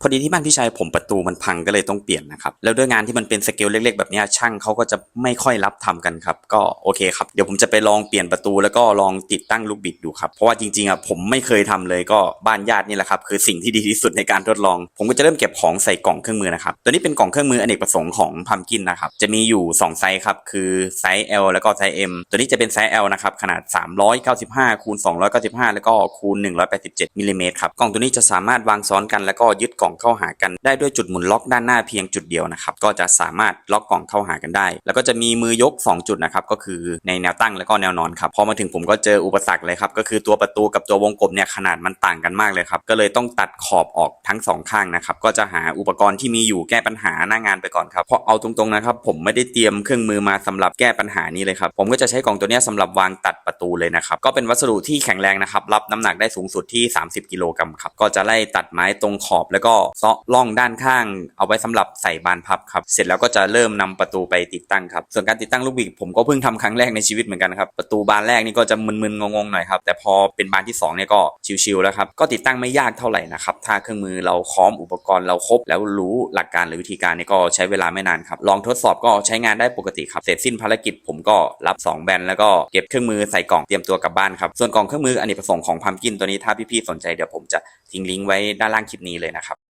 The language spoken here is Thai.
พอดีที่บ้านพี่ชายผมประตูมันพังก็เลยต้องเปลี่ยนนะครับ แล้วด้วยงานที่มันเป็นสเกลเล็ก ๆ แบบนี้ช่างเขาก็จะไม่ค่อยรับทำกันครับ ก็โอเคครับ เดี๋ยวผมจะไปลองเปลี่ยนประตูแล้วก็ลองติดตั้งลูกบิดดูครับ เพราะว่าจริงๆอะผมไม่เคยทำเลยก็บ้านญาตินี่แหละครับ คือสิ่งที่ดีที่สุดในการทดลอง ผมก็จะเริ่มเก็บของใส่กล่องเครื่องมือนะครับ ตัวนี้เป็นกล่องเครื่องมืออเนกประสงค์ของพัมกินนะครับ จะมีอยู่สองไซส์ครับ คือไซส์ L แล้วก็ไซส์ M ตัวนี้จะเป็นไซส์ L นะครับ ขนาด 395คูณ295 แล้วก็คูณ187มิลลิเมตรครับ กล่องตัวนี้จะสามารถวางซ้อนกันแล้วก็ยึดกล่องเข้าหากันได้ด้วยจุดหมุนล็อกด้านหน้าเพียงจุดเดียวนะครับก็จะสามารถล็อกกล่องเข้าหากันได้ แล้วก็จะมีมือยก 2 จุดนะครับก็คือในแนวตั้งแล้วก็แนวนอนครับพอมาถึงผมก็เจออุปสรรคเลยครับก็คือตัวประตูกับตัววงกลมเนี่ยขนาดมันต่างกันมากเลยครับก็เลยต้องตัดขอบออกทั้งสองข้างนะครับก็จะหาอุปกรณ์ที่มีอยู่แก้ปัญหาหน้างานไปก่อนครับเพราะเอาตรงๆนะครับผมไม่ได้เตรียมเครื่องมือมาสำหรับแก้ปัญหานี้เลยครับผมก็จะใช้กล่องตัวนี้ยสำหรับวางตัดประตูเลยนะครับก็เป็นวัสดุที่แข็งแรงนะครับรับน้ำหนักได้สูงสุดที่ 30 กิโลกรัมครับก็จะไล่ตัดไม้ตรงขอบแล้วก็เซาะร่องด้านข้าง เอาไว้สำหรับใส่บานพับครับ เสร็จแล้วก็จะเริ่มนำประตูไปติดตั้งครับ ส่วนการติดตั้งลูกบิดผมก็เพิ่งทำครั้งแรกในชีวิตเหมือนกันครับ ประตูบานแรกนี่ก็จะมึนๆงงๆหน่อยครับ แต่พอเป็นบานที่สองเนี่ยก็ชิวๆแล้วครับ ก็ติดตั้งไม่ยากเท่าไหร่นะครับ ถ้าเครื่องมือเราคล้อมอุปกรณ์เราครบแล้วรู้หลักการหรือวิธีการเนี่ยก็ใช้เวลาไม่นานครับ ลองทดสอบก็ใช้งานได้ปกติครับ เสร็จสิ้นภารกิจผมก็รับ 2 แบนแล้วก็เก็บเครื่องมือใส่กล่องเตรียมตัวกลับบ้านครับ ส่วนกล่องเครื่องมืออเนกประสงค์ของพัมกินตัวนี้ถ้าพี่ๆสนใจเดี๋ยวผมจะทิ้งลิงก์ไว้ด้านล่างคลิปนี้เลยนะครับ